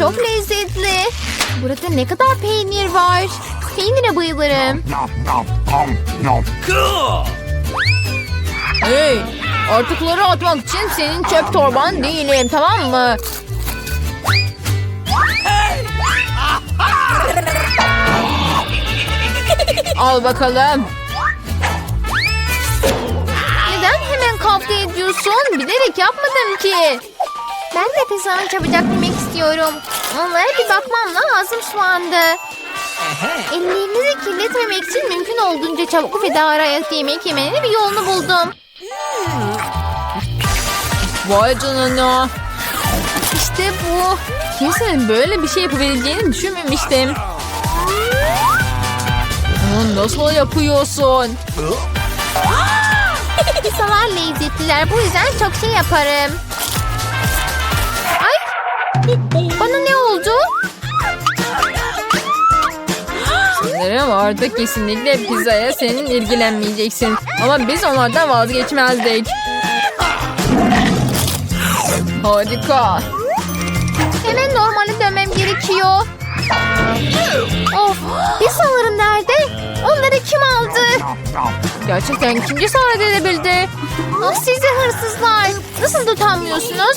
Çok lezzetli. Burada ne kadar peynir var. Peynire bayılırım. Hey, artıkları atmak için senin çöp torban değilim tamam mı? Al bakalım. Neden hemen kavga ediyorsun? Bilerek yapmadım ki. Ben de pizzanı çabucak yemek istiyorum. Onlara bir bakmam lazım şu anda. Ellerinizi kirletmemek için mümkün olduğunca çabuk ve daha arayaklı yemek yemenin bir yolunu buldum. Vay canına. İşte bu. Kimsenin böyle bir şey yapabileceğini düşünmemiştim. Bunu nasıl yapıyorsun? Pizzalar lezzetliler. Bu yüzden çok şey yaparım. Bana ne oldu? Sanırım artık kesinlikle pizzaya senin ilgilenmeyeceksin. Ama biz onlardan vazgeçmezdik. Harika. Hemen normale dönmem gerekiyor. Of, pizzalarım nerede? Onları kim aldı? Gerçekten kim cesaret edebildi? Ah sizi hırsızlar. Nasıl utanmıyorsunuz?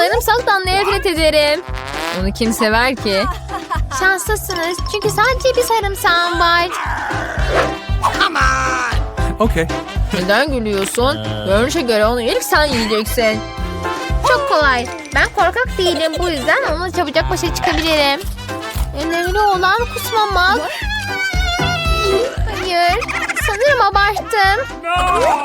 Sarımsaktan nefret ederim. Onu kim sever ki? Şanslısınız çünkü sadece bir sarımsağım var. Okay. Neden gülüyorsun? Görünüşe göre onu ilk sen yiyeceksin. Çok kolay. Ben korkak değilim bu yüzden onunla çabucak başa çıkabilirim. Önemli olan kusmamak. Hayır. Sanırım abarttım.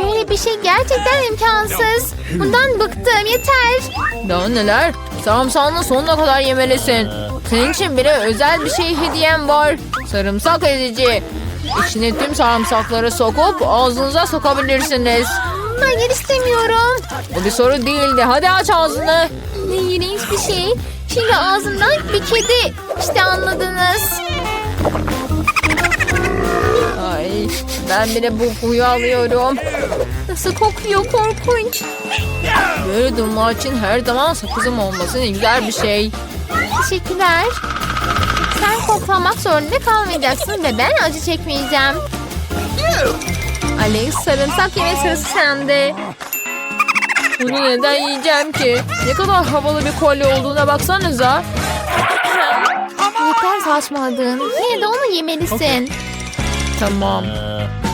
Böyle bir şey gerçekten imkansız. Bundan bıktım yeter. Daha neler? Sarımsağını sonuna kadar yemelisin. Senin için bile özel bir şey hediyem var. Sarımsak ezici. İçine tüm sarımsakları sokup ağzınıza sokabilirsiniz. Hayır istemiyorum. Bu bir soru değildi. Hadi aç ağzını. Ne iğrenç bir şey. Şimdi ağzımdan bir kedi. İşte anladınız. Ben bile bu kokuyu alıyorum. Nasıl kokuyor korkunç. Böyle durumlar için her zaman sakızım olması ne güzel bir şey. Teşekkürler. Sen koklamak zorunda kalmayacaksın ve ben acı çekmeyeceğim. Alex sarımsak yeme sırası sende. Bunu neden yiyeceğim ki? Ne kadar havalı bir kolye olduğuna baksanıza. Yeter saçmaladın. Yine de onu yemelisin. Tamam.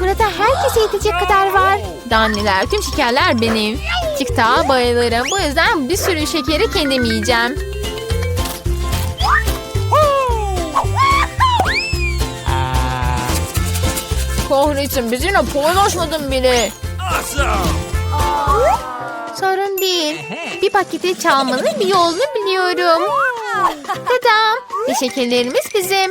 Burada herkese yetecek kadar var. Danneler, tüm şekerler benim. TikTok'a bayılırım. Bu yüzden bir sürü şekeri kendim yiyeceğim. Kahretsin bizimle paylaşmadın bile. Sorun değil. Bir paketi çalmanın bir yolunu biliyorum. Tadam. Ve şekerlerimiz bizim.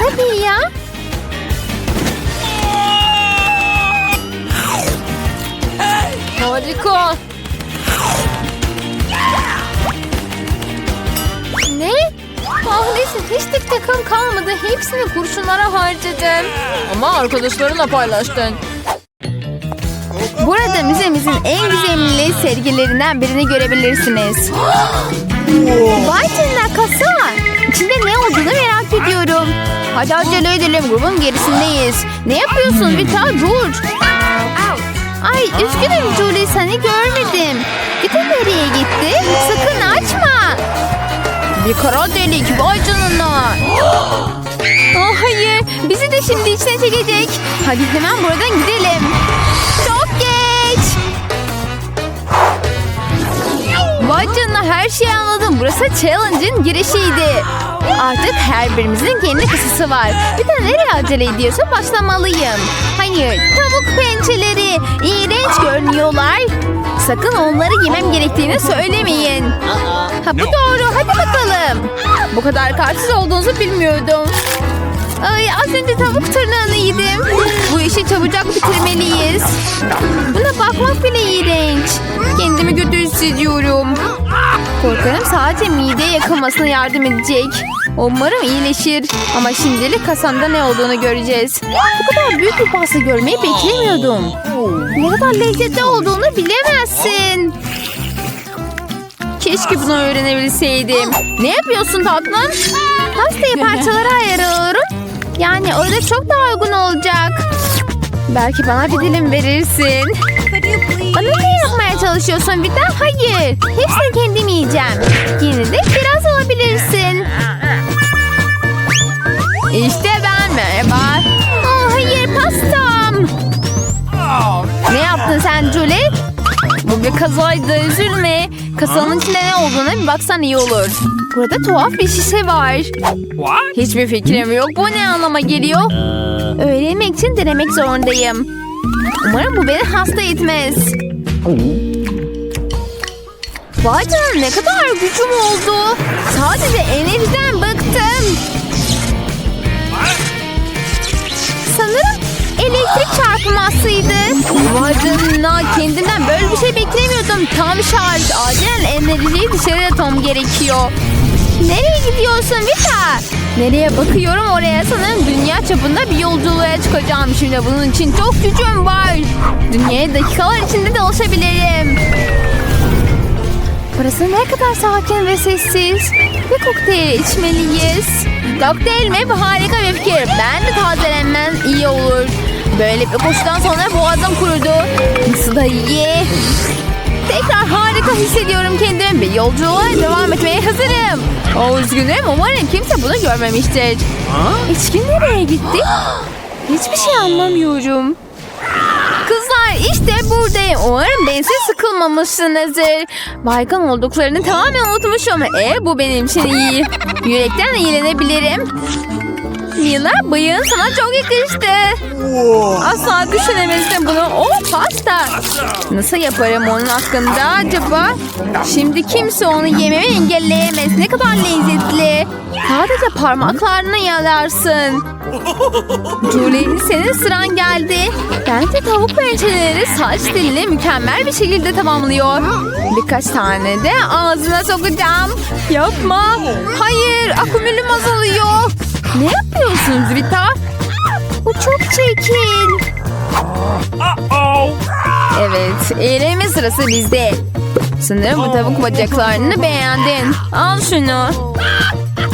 Tabii ya. Harika. Ne? Kahretsin hiç tek takım kalmadı. Hepsini kurşunlara harcadım. Ama arkadaşlarınla paylaştın. Burada müzemizin en gizemli sergilerinden birini görebilirsiniz. Vay canına Hadi acele edelim grubun gerisindeyiz. Ne yapıyorsun Vita dur. Ay üzgünüm Julie seni görmedim. Vita nereye gitti? Sakın açma. Bir kara delik vay canına. Oh hayır bizi de şimdi içine çekecek. Hadi hemen buradan gidelim. Çok geç. Vay canına her şeyi anladım. Burası challenge'ın girişiydi. Artık her birimizin kendi kısası var. Bir de nereye acele ediyorsa başlamalıyım. Hayır tavuk pençeleri iğrenç görünüyorlar. Sakın onları yemem gerektiğini söylemeyin. Ha bu doğru hadi bakalım. Bu kadar kalpsiz olduğunuzu bilmiyordum. Ay az önce tavuk tırnağını yedim. Bu işi çabucak bitirmeliyiz. Buna bakmak bile iğrenç. Kendimi kötü hissediyorum. Korkarım sadece mide yakılmasına yardım edecek. Umarım iyileşir. Ama şimdilik kasanda ne olduğunu göreceğiz. Bu kadar büyük bir pasta görmeyi beklemiyordum. Ne kadar lezzetli olduğunu bilemezsin. Keşke bunu öğrenebilseydim. Ne yapıyorsun tatlım? Pastayı parçalara ayırıyorum. Yani orada çok daha uygun olacak. Belki bana bir dilim verirsin. Bana ne çalışıyorsun Vita? Hayır. Hepsini kendim yiyeceğim. Yine de biraz alabilirsin. İşte ben merhaba. Aa, hayır pastam. Ne yaptın sen Julie? Bu bir kazaydı üzülme. Kasanın içinde ne olduğuna bir baksan iyi olur. Burada tuhaf bir şişe var. Hiçbir fikrim yok. Bu ne anlama geliyor? Öğrenmek için denemek zorundayım. Umarım bu beni hasta etmez. Vay canına ne kadar gücüm oldu. Sadece enerjiden bıktım. Sanırım elektrik çarpmasıydı. Vay canına kendimden böyle bir şey beklemiyordum. Tam şarj. Acilen enerjiyi dışarı atmam gerekiyor. Nereye gidiyorsun Vita? Nereye bakıyorum oraya sanırım dünya çapında bir yolculuğa çıkacağım. Şimdi bunun için çok gücüm var. Dünyaya dakikalar içinde dolaşabilirim. Burası ne kadar sakin ve sessiz. Bir kokteyl içmeliyiz. Kokteyl mi? Bu harika bir fikir. Ben de tazelenmen iyi olur. Böyle bir koşudan sonra boğazım kurudu. Nasıl da iyi. Tekrar harika hissediyorum kendimi. Bir yolculuğa devam etmeye hazırım. O üzgünüm. Umarım kimse bunu görmemiştir. İçkin nereye gitti? Hiçbir şey anlamıyorum. İşte buradayım. Umarım bensiz sıkılmamışsınızdır. Baygın olduklarını tamamen unutmuşum. E bu benim için iyi. Yürekten eğlenebilirim. Mila bıyığın sana çok yakıştı. Asla düşünemezdim bunu. O pasta. Nasıl yaparım onun hakkında acaba? Şimdi kimse onu yememi engelleyemez. Ne kadar lezzetli. Sadece parmaklarını yalarsın. Julie senin sıran geldi. Bence tavuk pençeleri saç dilini mükemmel bir şekilde tamamlıyor. Birkaç tane de ağzına sokacağım. Yapma. Hayır akümülüm azalıyor. Ne yapıyorsunuz Vita? Bu çok çirkin. Evet, eğlenme sırası bizde. Sanırım bu tavuk bacaklarını beğendin. Al şunu.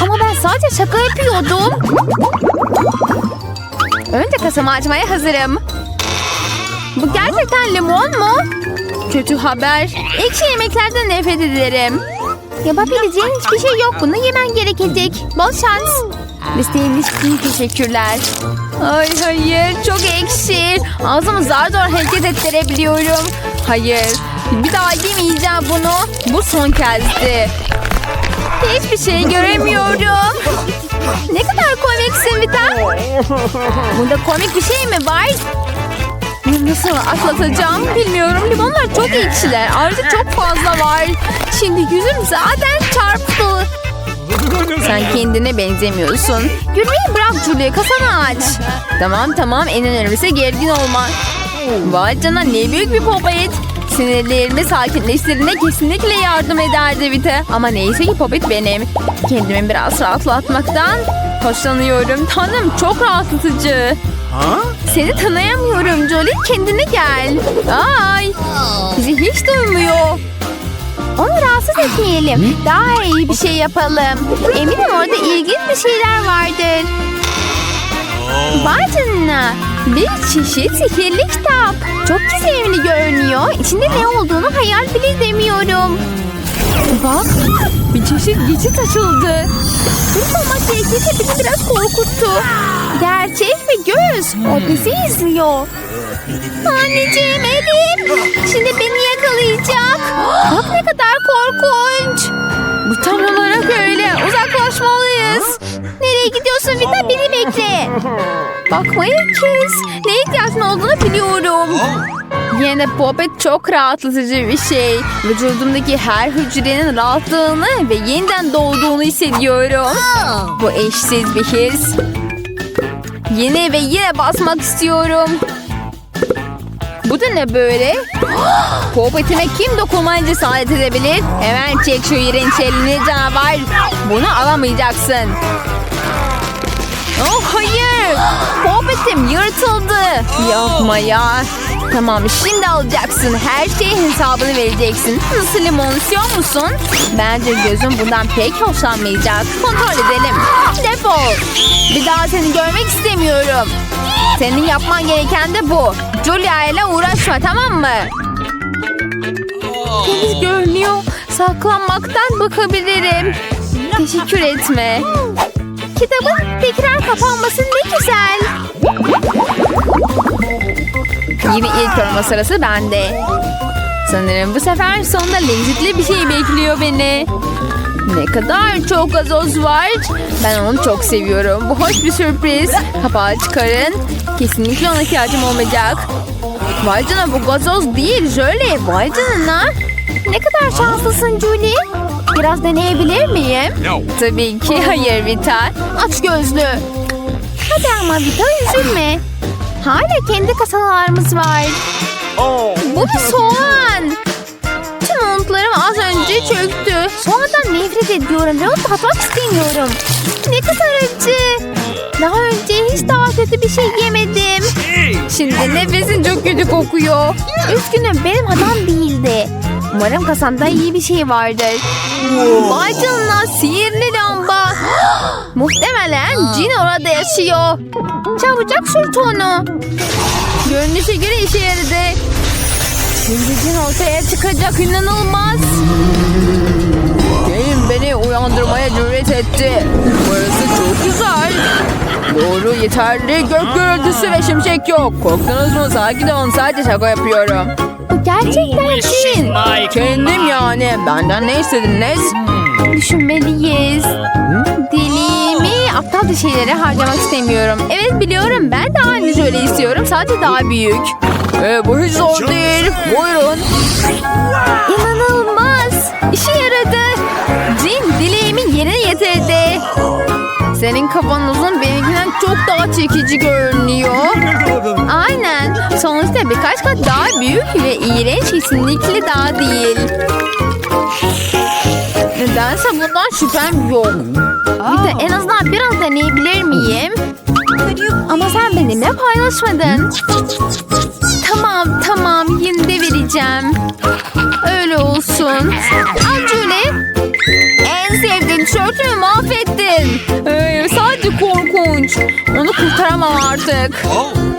Ama ben sadece şaka yapıyordum. Önce kasamı açmaya hazırım. Bu gerçekten limon mu? Kötü haber. Ekşi yemeklerden nefret ederim. Yapabileceğin hiçbir şey yok. Bunu yemen gerekecek. Bol şans. Listeğin için teşekkürler. Ay hayır çok ekşi. Ağzımı zar zor hareket ettirebiliyorum. Hayır. Bir daha yemeyeceğim bunu. Bu son kezdi. Hiçbir şey göremiyorum. Ne kadar komiksin Vita. Bunda komik bir şey mi var? Nasıl atlatacağım bilmiyorum. Limonlar çok ekşiler. Ayrıca çok fazla var. Şimdi yüzüm zaten çarptı. Sen kendine benzemiyorsun. Gülmeyi bırak Julia kafanı aç. Tamam tamam en önemlisi gergin olma. Vay canına ne büyük bir popet. Sinirlerimi sakinleştirine kesinlikle yardım ederdi Vite. Ama neyse ki popet benim. Kendimi biraz rahatlatmaktan hoşlanıyorum. Tanrım çok rahatlatıcı. Seni tanıyamıyorum Jolie. Kendine gel. Ay. Bizi hiç duymuyor. Onu rahatsız etmeyelim. Daha iyi bir şey yapalım. Eminim orada ilginç bir şeyler vardır. Canına. Bir çeşit sihirli kitap. Çok gizemli görünüyor. İçinde ne olduğunu hayal bile edemiyorum. Bak bir çeşit geçit açıldı. Dürüst olmak gerekirse beni biraz korkuttu. Gerçek bir göz. O bizi izliyor. Anneciğim elim. Şimdi beni yakalayacak. Bak ne kadar korkunç. Bu tam olarak öyle. Uzaklaşmalıyız. Nereye gidiyorsun Vita? Beni bekle. Bakmayın kes. Ne ihtiyacın olduğunu biliyorum. Yine Poppet çok rahatlatıcı bir şey. Vücudumdaki her hücrenin rahatlığını ve yeniden doğduğunu hissediyorum. Bu eşsiz bir his. Yine ve yine basmak istiyorum. Bu da ne böyle? Popetime kim dokunmaya cesaret edebilir? Hemen çek şu iğrenç elini canavar. Bunu alamayacaksın. Oh hayır. Popetim yırtıldı. Yapma ya. Tamam şimdi alacaksın. Her şeyin hesabını vereceksin. Nasıl limon istiyor musun? Bence gözüm bundan pek hoşlanmayacak. Kontrol edelim. Defol. Bir daha seni görmek istemiyorum. Senin yapman gereken de bu. Julia ile uğraşma tamam mı? Temiz görünüyor. Saklanmaktan bakabilirim. Teşekkür etme. Kitabın tekrar kapanması ne güzel. Yine ilk arama sırası bende. Sanırım bu sefer sonunda lezzetli bir şey bekliyor beni. Ne kadar çok gazoz var. Ben onu çok seviyorum. Bu hoş bir sürpriz. Kapağı çıkarın. Kesinlikle ona ihtiyacım olmayacak. Vay canına bu gazoz değil Jöle. Vay canına. Ne kadar şanslısın Julie. Biraz deneyebilir miyim? No. Tabii ki hayır Vita. Aç gözlü. Hadi ama Vita üzülme. Hala kendi kasalarımız var. Bu bir soğan. Tüm umutlarım az önce çöktü. Soğandan nefret ediyorum ve onu tatmak istemiyorum. Ne kadar acı. Daha önce hiç daha kötü bir şey yemedim. Şimdi nefesin çok kötü kokuyor. Üzgünüm benim hatam değildi. Umarım kasanda iyi bir şey vardır. Vay sihirli lamba. Muhtemelen cin orada yaşıyor. Çabucak sürt onu. Görünüşe göre işe yaradı. Şimdi cin ortaya çıkacak inanılmaz. Gelin beni uyandırmaya cüret etti. Burası çok güzel. Doğru yeterli gök gürültüsü ve şimşek yok. Korktunuz mu? Sakin olun sadece şaka yapıyorum. Bu gerçekten cin. Kendim yani. Benden ne istediniz? Düşünmeliyiz. Dilimi aptalca şeylere harcamak istemiyorum. Evet biliyorum ben de aynı şöyle istiyorum. Sadece daha büyük. Ee, bu hiç zor değil. Buyurun. İnanılmaz. İşe yaradı. Cin dileğimi yerine getirdi. Senin kafan uzun benimkinden çok daha çekici görünüyor. Aynen. Sonuçta birkaç kat daha büyük ve iğrenç kesinlikle daha değil. Nedense bundan şüphem yok. Bir de en azından biraz deneyebilir miyim? Ama sen benimle paylaşmadın. Tamam tamam yine de vereceğim. Öyle olsun. Al Julie. En sevdiğim tişörtümü mahvettin. Ee, korkunç. Onu kurtaramam artık.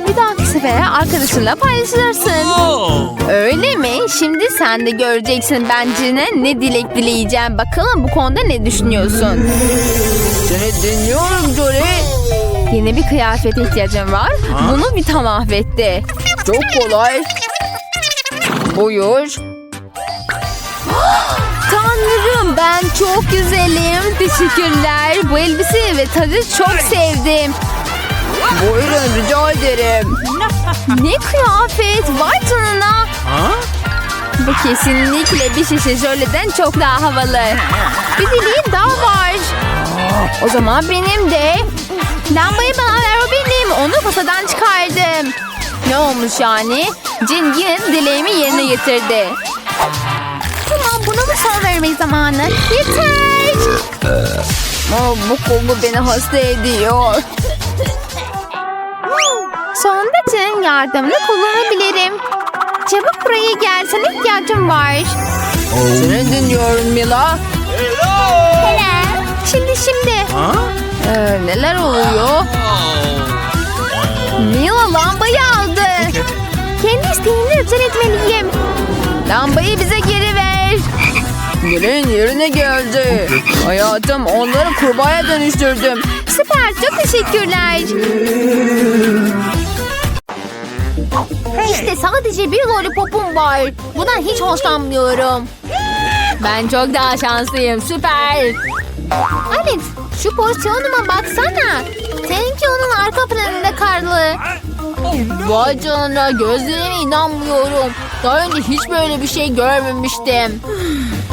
Bir dahaki sefere arkadaşınla paylaşırsın. Öyle mi? Şimdi sen de göreceksin bencine ne dilek dileyeceğim. Bakalım bu konuda ne düşünüyorsun? Seni dinliyorum Jory. Yeni bir kıyafete ihtiyacım var. Bunu bir tam mahvetti. Çok kolay. Buyur. Tanrım ben çok güzelim. Teşekkürler. Bu elbise ve tadı çok sevdim. Buyurun rica ederim. ne kıyafet vay canına. Bu kesinlikle bir şişe jöleden çok daha havalı. Bir dileğim daha var. O zaman benim de. Lambayı bana ver o benim. Onu kasadan çıkardım. Ne olmuş yani? Cin yine dileğimi yerine getirdi. Buna mı son verme zamanı? Yeter. Aa, bu koku beni hasta ediyor. Sonunda Cin'in yardımını kullanabilirim. Çabuk buraya gel. Sana ihtiyacım var. Seni dinliyorum Mila. Şimdi şimdi. Ee, neler oluyor? Mila lambayı aldı. Kendi isteğini özel etmeliyim. Lambayı bize geri ver. Gelin yerine geldi. Hayatım onları kurbağaya dönüştürdüm. Süper çok teşekkürler. İşte sadece bir lollipopum var. Bundan hiç hoşlanmıyorum. Ben çok daha şanslıyım. Süper. Alex şu porsiyonuma baksana. Seninki onun arka planında karlı. Vay canına gözlerime inanmıyorum. Daha önce hiç böyle bir şey görmemiştim.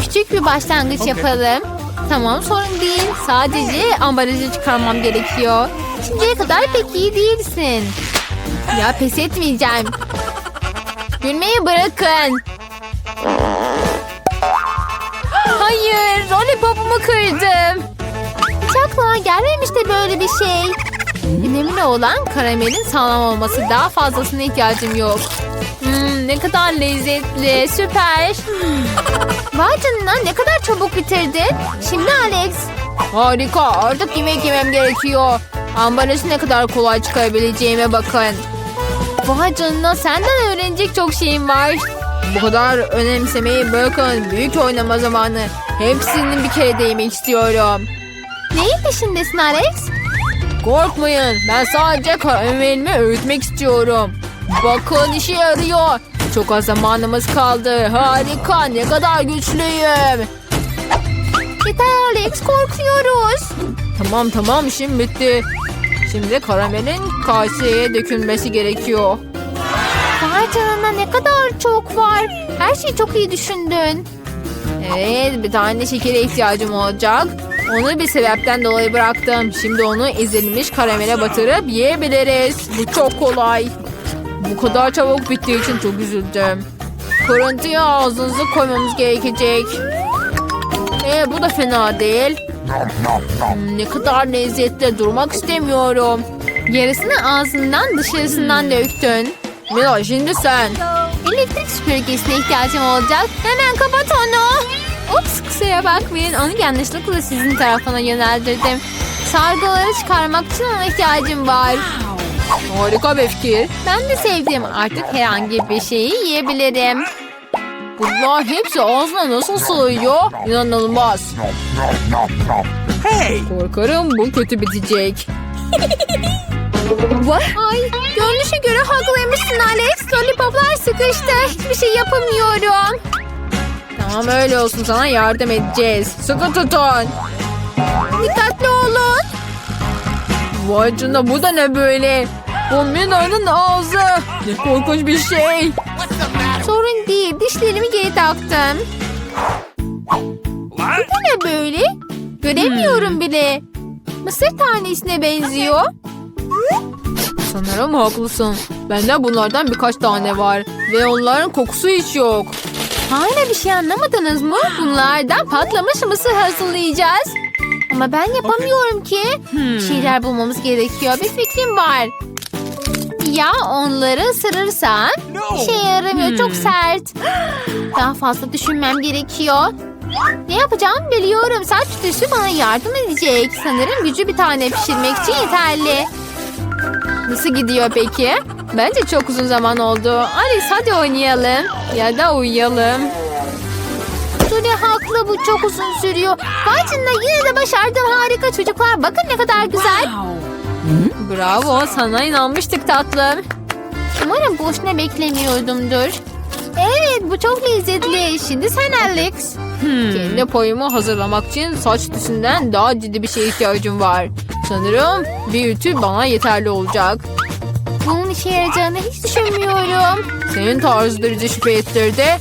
Küçük bir başlangıç yapalım. Tamam sorun değil. Sadece ambalajı çıkarmam gerekiyor. Şimdiye kadar pek iyi değilsin. Ya pes etmeyeceğim. Gülmeyi bırakın. Hayır, lollipopumu kırdım. Hiç aklıma gelmemişti böyle bir şey. Önemli olan karamelin sağlam olması. Daha fazlasına ihtiyacım yok. Hmm, ne kadar lezzetli, süper. Vay canına ne kadar çabuk bitirdin. Şimdi Alex. Harika, artık yemek yemem gerekiyor. Ambalajı ne kadar kolay çıkarabileceğime bakın. Vay canına senden öğrenecek çok şeyim var. Bu kadar önemsemeyi bırakın. Büyük oynama zamanı. Hepsinin bir kere değmek istiyorum. Neyin peşindesin Alex? Korkmayın. Ben sadece karamelimi öğütmek istiyorum. Bakın işe yarıyor. Çok az zamanımız kaldı. Harika. Ne kadar güçlüyüm. Yeter Alex korkuyoruz. Tamam tamam işim bitti. Şimdi karamelin kaseye dökülmesi gerekiyor. Vay canına ne kadar çok var. Her şeyi çok iyi düşündün. Evet bir tane şekere ihtiyacım olacak. Onu bir sebepten dolayı bıraktım. Şimdi onu ezilmiş karamele batırıp yiyebiliriz. Bu çok kolay. Bu kadar çabuk bittiği için çok üzüldüm. Kırıntıya ağzınızı koymamız gerekecek. Ee, bu da fena değil. Hmm, ne kadar lezzetli durmak istemiyorum. Yarısını ağzından dışarısından döktün. Mila şimdi sen. Elektrik süpürgesine ihtiyacım olacak. Hemen kapat onu. Ups kusura bakmayın. Onu yanlışlıkla sizin tarafına yöneldirdim. Sargıları çıkarmak için ona ihtiyacım var. Harika bir fikir. Ben de sevdim. Artık herhangi bir şeyi yiyebilirim. Bunlar hepsi ağzına nasıl sığıyor? İnanılmaz. Korkarım bu kötü bitecek. Ay görünüşe göre haklıymışsın Alex. Lollipoplar sıkıştı. Hiçbir şey yapamıyorum. Tamam öyle olsun sana yardım edeceğiz. Sıkı tutun. Dikkatli olun. Vay canına bu da ne böyle? Bu Mina'nın ağzı. Ne korkunç bir şey. Sorun değil. Dişlerimi geri taktım. Bu ne böyle? Göremiyorum bile. Mısır tanesine benziyor. Sanırım haklısın. Bende bunlardan birkaç tane var. Ve onların kokusu hiç yok. Hala bir şey anlamadınız mı? Bunlardan patlamış mısır hazırlayacağız. Ama ben yapamıyorum ki. Bir şeyler bulmamız gerekiyor. Bir fikrim var. Ya onları ısırırsan? İşe yaramıyor. Çok sert. Daha fazla düşünmem gerekiyor. Ne yapacağımı biliyorum. Saç tütsü bana yardım edecek. Sanırım gücü bir tane pişirmek için yeterli. Nasıl gidiyor peki? Bence çok uzun zaman oldu. Alice hadi oynayalım. Ya da uyuyalım. Tuli haklı bu çok uzun sürüyor. Canına yine de başardım harika çocuklar. Bakın ne kadar güzel. Bravo sana inanmıştık tatlım. Umarım boşuna beklemiyordumdur. Evet bu çok lezzetli. Şimdi sen Alex. Kendi payımı hazırlamak için saç tüsünden daha ciddi bir şeye ihtiyacım var. Sanırım bir ütü bana yeterli olacak. Bunun işe yarayacağını hiç düşünmüyorum. Senin tarzı bizi şüphe ettirdi.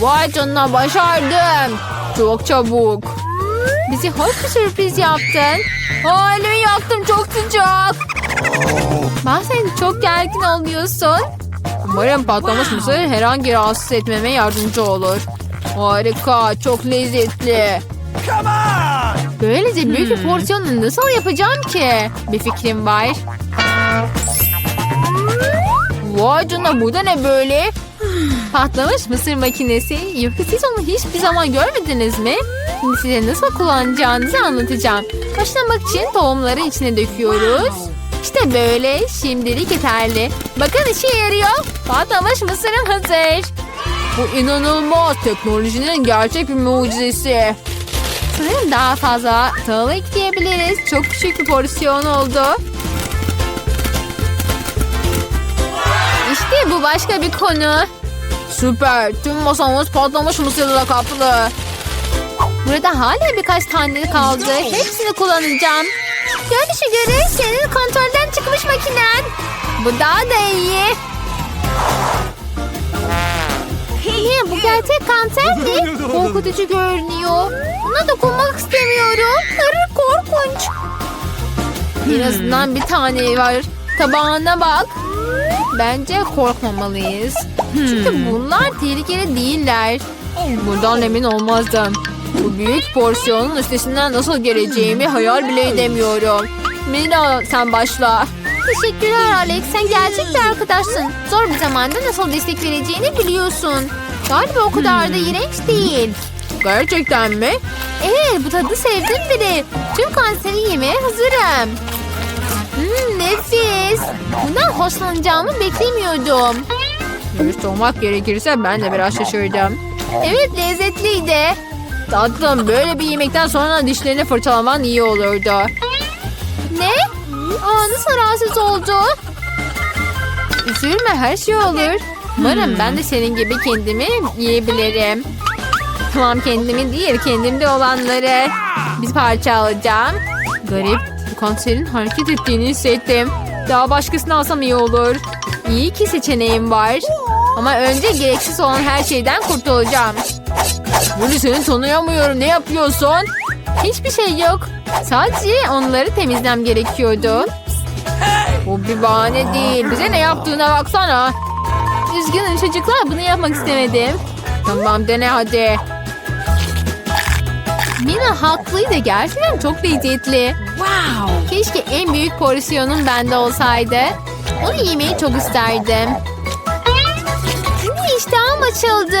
Vay canına başardım. Çok çabuk. Bizi hoş bir sürpriz yaptın. Aa, elimi yaktım çok sıcak. Bazen çok gergin oluyorsun. Umarım patlamış mısır herhangi rahatsız etmeme yardımcı olur. Harika, çok lezzetli. Böylece büyük bir porsiyonu nasıl yapacağım ki? Bir fikrim var. Vay canına bu da ne böyle? Patlamış mısır makinesi. Yoksa siz onu hiçbir zaman görmediniz mi? Şimdi size nasıl kullanacağınızı anlatacağım. Başlamak için tohumları içine döküyoruz. İşte böyle. Şimdilik yeterli. Bakın işe yarıyor. Patlamış mısırım hazır. Bu inanılmaz teknolojinin gerçek bir mucizesi. Sanırım daha fazla tahıl ekleyebiliriz. Çok küçük bir porsiyon oldu. İşte bu başka bir konu. Süper. Tüm masamız patlamış mısırla kaplı. Burada hala birkaç tane kaldı. Hepsini kullanacağım. Görünüşe göre senin kontrolden çıkmış makinen. Bu daha da iyi. Ne bu gerçek kanser mi? Korkutucu görünüyor. Buna dokunmak istemiyorum. Hırr korkunç. En azından bir tane var. Tabağına bak. Bence korkmamalıyız. Çünkü bunlar tehlikeli değiller. Bundan emin olmazdım. Bu büyük porsiyonun üstesinden nasıl geleceğimi hayal bile edemiyorum. Mina sen başla. Teşekkürler Alex. Sen gerçek bir arkadaşsın. Zor bir zamanda nasıl destek vereceğini biliyorsun. Galiba o kadar da iğrenç değil. Gerçekten mi? Evet bu tadı sevdim bile. Tüm kanseri yemeye hazırım. Hmm, nefis. Bundan hoşlanacağımı beklemiyordum. Dürüst olmak gerekirse ben de biraz şaşırdım. Evet lezzetliydi. Tatlım böyle bir yemekten sonra dişlerini fırçalaman iyi olurdu. Ne? Aa, nasıl rahatsız oldu? Üzülme her şey olur. Umarım ben de senin gibi kendimi yiyebilirim. Tamam kendimi değil kendimde olanları bir parça alacağım. Garip bu kanserin hareket ettiğini hissettim. Daha başkasını alsam iyi olur. İyi ki seçeneğim var. Ama önce gereksiz olan her şeyden kurtulacağım. Böyle seni tanıyamıyorum. Ne yapıyorsun? Hiçbir şey yok. Sadece onları temizlem gerekiyordu. Bu bir bahane değil. Bize ne yaptığına baksana. Üzgünüm çocuklar bunu yapmak istemedim. Tamam dene hadi. Mina haklıydı. Gerçekten çok lezzetli. Wow. Keşke en büyük porsiyonum bende olsaydı. Onu yemeyi çok isterdim. Şimdi iştahım açıldı.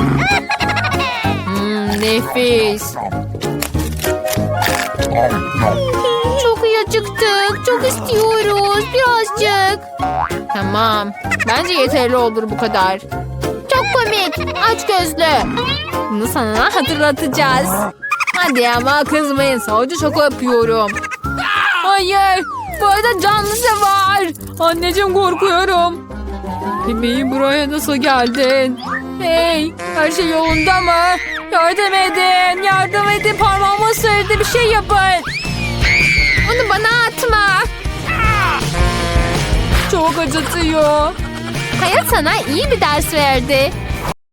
Nefis. Çok iyi acıktık. Çok istiyoruz. Birazcık. Tamam. Bence yeterli olur bu kadar. Çok komik. Aç gözlü. Bunu sana hatırlatacağız. Hadi ama kızmayın. Sadece şaka yapıyorum. Hayır. Bu arada canlısı var. Anneciğim korkuyorum. Bebeğim buraya nasıl geldin? Hey her şey yolunda mı? Yardım edin. Yardım edin. Parmağımı ısırdı. Bir şey yapın. Onu bana atma. Çok acıtıyor. Hayat sana iyi bir ders verdi.